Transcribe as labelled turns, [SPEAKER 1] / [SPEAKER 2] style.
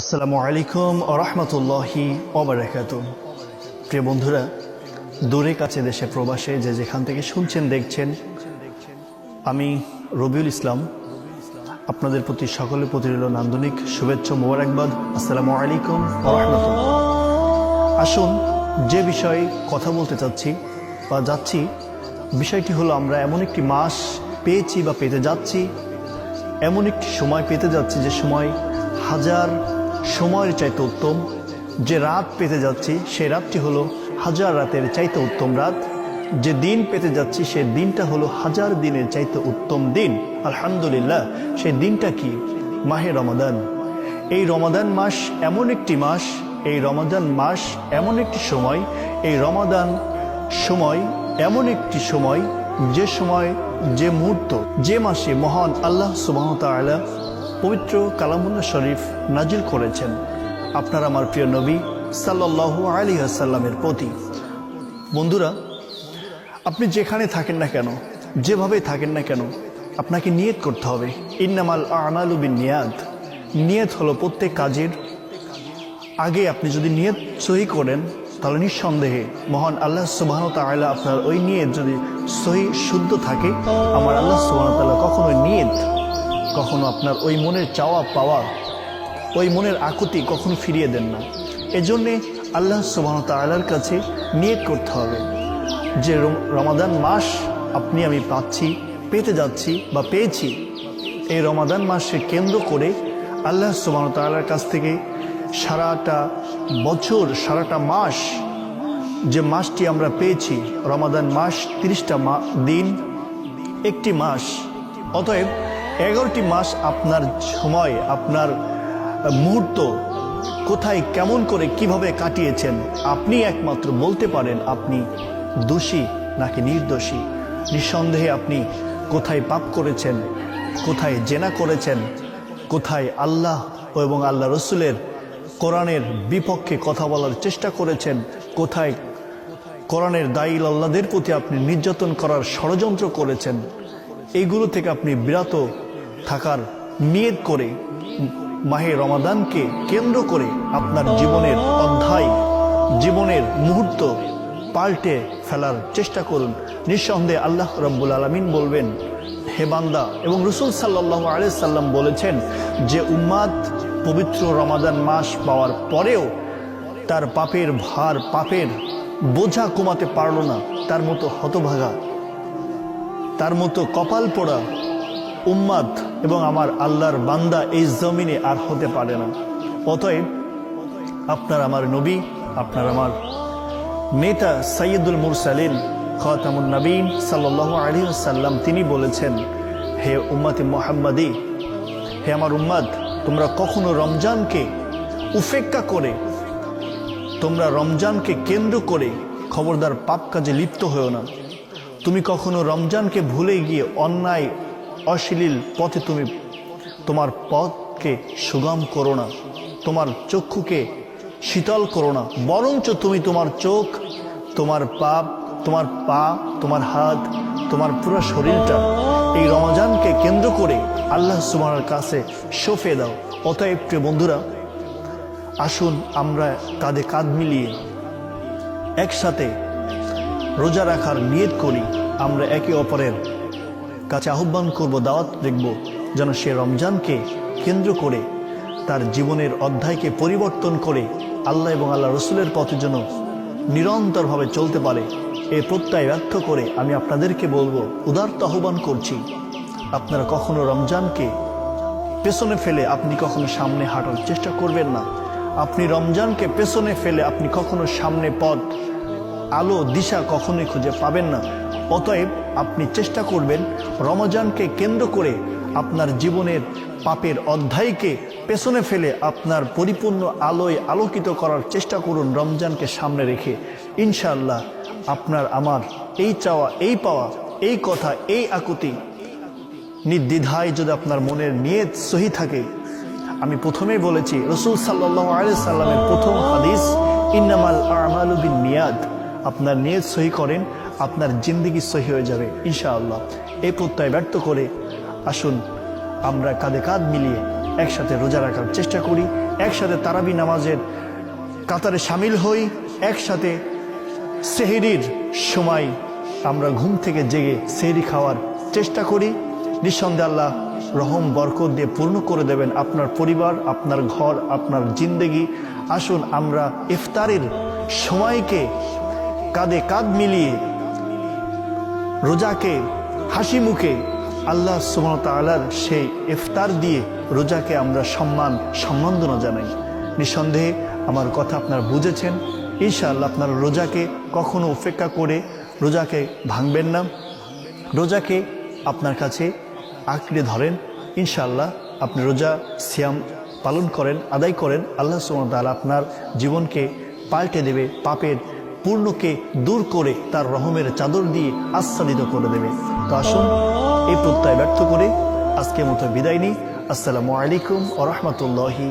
[SPEAKER 1] আসসালামু আলাইকুম রহমতুল্লাহি ওবরাকাত প্রিয় বন্ধুরা, দূরে কাছে দেশে প্রবাসে যে যেখান থেকে শুনছেন, দেখছেন, আমি রবিউল ইসলাম। আপনাদের প্রতি সকলের প্রতি রইল নান্দনিক শুভেচ্ছা মোবারকবাদ। আসসালামু আলাইকুম আসুন, যে বিষয়ে কথা বলতে চাচ্ছি বা যাচ্ছি, বিষয়টি হলো আমরা এমন একটি মাস পেয়েছি বা পেতে যাচ্ছি, এমন একটি সময় পেতে যাচ্ছি যে সময় হাজার সময়ের চাইতে উত্তম। যে রাত পেতে যাচ্ছি, সে রাতটি হলো হাজার রাতের চাইতে উত্তম রাত। যে দিন পেতে যাচ্ছি, সে দিনটা হলো হাজার দিনের চাইতে উত্তম দিন। আলহামদুলিল্লাহ, সেই দিনটা কি? মাহে রমাদান। এই রমাদান মাস এমন একটি মাস, এই রমাদান মাস এমন একটি সময়, এই রমাদান সময় এমন একটি সময়, যে সময়, যে মুহূর্ত, যে মাসে মহান আল্লাহ সুবাহ তাআলা পবিত্র কালামুল্লাহ শরীফ নাজিল করেছেন আপনার আমার প্রিয় নবী সাল্লাল্লাহু আলী আসাল্লামের প্রতি। বন্ধুরা, আপনি যেখানে থাকেন না কেন যেভাবে থাকেন না কেন, আপনাকে নিয়ত করতে হবে। ইন্নামাল আমালু বিন নিয়াদ নিয়ত হলো প্রত্যেক কাজের আগে আপনি যদি নিয়ত সহি করেন, তাহলে নিঃসন্দেহে মহান আল্লাহ সুবাহ তাআলা আপনার ওই নিয়ত যদি সহি, শুদ্ধ থাকে, আমার আল্লাহ সুবাহ তাআলা কখনো নিয়ত কখনো আপনার ওই মনের চাওয়া পাওয়া, ওই মনের আকুতি কখনো ফিরিয়ে দেন না। এজন্যে আল্লাহ সুবাহ তাআলার কাছে নিয়ত করতে হবে যে রম- রমাদান মাস আপনি আমি পাচ্ছি, পেতে যাচ্ছি বা পেয়েছি, এই রমাদান মাসে কেন্দ্র করে আল্লাহ সুবাহ তাআলার কাছ থেকে সারাটা বছর, সারাটা মাস, যে মাসটি আমরা পেয়েছি, রমাদান মাস তিরিশটা দিন, একটি মাস, অতএব এগারোটি মাস আপনার সময়, আপনার মুহূর্ত কোথায়, কেমন করে, কীভাবে কাটিয়েছেন, আপনি একমাত্র বলতে পারেন আপনি দোষী নাকি নির্দোষী। নিঃসন্দেহে আপনি কোথায় পাপ করেছেন, কোথায় জেনা করেছেন, কোথায় আল্লাহ এবং আল্লাহ রসুলের কোরআনের বিপক্ষে কথা বলার চেষ্টা করেছেন, কোথায় কোরআনের দায়ী আল্লাহদের প্রতি আপনি নির্যাতন করার ষড়যন্ত্র করেছেন, এইগুলো থেকে আপনি বিরত থাকার নিয়ত করে মাহে রমাদানকে কেন্দ্র করে আপনার জীবনের অধ্যায়, জীবনের মুহূর্ত পাল্টে ফেলার চেষ্টা করুন। নিঃসন্দেহে আল্লাহ রব্বুল আলমিন বলবেন, হে বান্দা, এবং রসুল সাল্লাহ সাল্লাম বলেছেন যে উম্মাদ পবিত্র রমাদান মাস পাওয়ার পরেও তার পাপের ভার পাপের বোঝা কমাতে পারল না। তার মতো হতভাগা, তার মতো কপাল পোড়া উম্মাদ এবং আমার আল্লাহর বান্দা এই জমিনে আর হতে পারে না। অতএব আপনার আমার নবী, আপনার আমার নেতা সৈয়দুল মুরসালিন খতামুন নবীন সাল্লাহ আলী সাল্লাম তিনি বলেছেন, হে উম্মাতে মোহাম্মদী, হে আমার উম্মাদ, তোমরা কখনো রমজানকে উপেক্ষা করে, তোমরা রমজানকে কেন্দ্র করে খবরদার পাপ কাজে লিপ্ত হয়েও না। তুমি কখনো রমজানকে ভুলে গিয়ে অন্যায় অশ্লীল পথে তুমি তোমার পথকে সুগম করো না, তোমার চক্ষুকে শীতল করো না, বরঞ্চ তুমি তোমার চোখ, তোমার পাপ, তোমার পা, তোমার হাত, তোমার পুরো শরীরটা এই রমজানকে কেন্দ্র করে আল্লাহ সুবহানার কাছে সফে দাও। অতএব প্রিয় বন্ধুরা, আসুন আমরা কাঁধে কাঁধ মিলিয়ে একসাথে রোজা রাখার নিয়ত করি। আমরা একে অপরের কাছে আহ্বান করব, দাওয়াত দেখব, যেন সে রমজানকে কেন্দ্র করে তার জীবনের অধ্যায়কে পরিবর্তন করে আল্লাহ এবং আল্লাহ রসুলের পথে যেন নিরন্তরভাবে চলতে পারে। এই প্রত্যয় ব্যর্থ করে আমি আপনাদেরকে বলব, উদার্ত আহ্বান করছি, আপনারা কখনো রমজানকে পেছনে ফেলে আপনি কখনো সামনে হাঁটার চেষ্টা করবেন না। আপনি রমজানকে পেছনে ফেলে আপনি কখনো সামনে পথ, আলো, দিশা কখনোই খুঁজে পাবেন না। অতএব আপনি চেষ্টা করবেন রমজানকে কেন্দ্র করে আপনার জীবনের পাপের অধ্যায়কে পেছনে ফেলে আপনার পরিপূর্ণ আলোয় আলোকিত করার চেষ্টা করুন রমজানকে সামনে রেখে। ইনশাআল্লাহ আপনার আমার এই চাওয়া, এই পাওয়া, এই কথা, এই আকুতি নির্দ্বিধায় যদি আপনার মনের নিয়ত সহি থাকে, আমি প্রথমেই বলেছি, রসুল সাল্লাহ সাল্লামের প্রথম হাদিস, ইন্নামাল আমালু বিন নিয়াদ আপনার নিয়ত সহি করেন আপনার জিন্দগি সহি হয়ে যাবে, ইনশাআল্লাহ। এই প্রত্যয় ব্যর্থ করে আসুন, আমরা কাঁধে কাঁধ মিলিয়ে একসাথে রোজা রাখার চেষ্টা করি, একসাথে তারাবি নামাজের কাতারে সামিল হই, একসাথে সেহেরির সময় আমরা ঘুম থেকে জেগে সেহরি খাওয়ার চেষ্টা করি। নিঃসন্দেহে আল্লাহ রহম, বরকত দিয়ে পূর্ণ করে দেবেন আপনার পরিবার, আপনার ঘর, আপনার জিন্দেগি। আসুন, আমরা ইফতারের সময়কে কাঁধে কাঁধ মিলিয়ে রোজাকে, হাসি মুখে আল্লাহ সুমতালার সেই ইফতার দিয়ে রোজাকে আমরা সম্মান সম্বন্ধনা জানাই। নিঃসন্দেহে আমার কথা আপনারা বুঝেছেন। ইনশাআল্লাহ আপনার রোজাকে কখনো উপেক্ষা করে রোজাকে ভাঙবেন না। রোজাকে আপনার কাছে আঁকড়ে ধরেন। ইনশাআল্লাহ আপনি রোজা, সিয়াম পালন করেন, আদায় করেন। আল্লাহ সুমতাল আপনার জীবনকে পাল্টে দেবে, পাপের পূর্ণকে দূর করে তার রহমের চাদর দিয়ে আচ্ছাদিত করে দেবে। তো আসুন, এই প্রত্যয় ব্যর্থ করে আজকের মতো বিদায় নিই। আসসালামু আলাইকুম ও রহমতুল্লাহি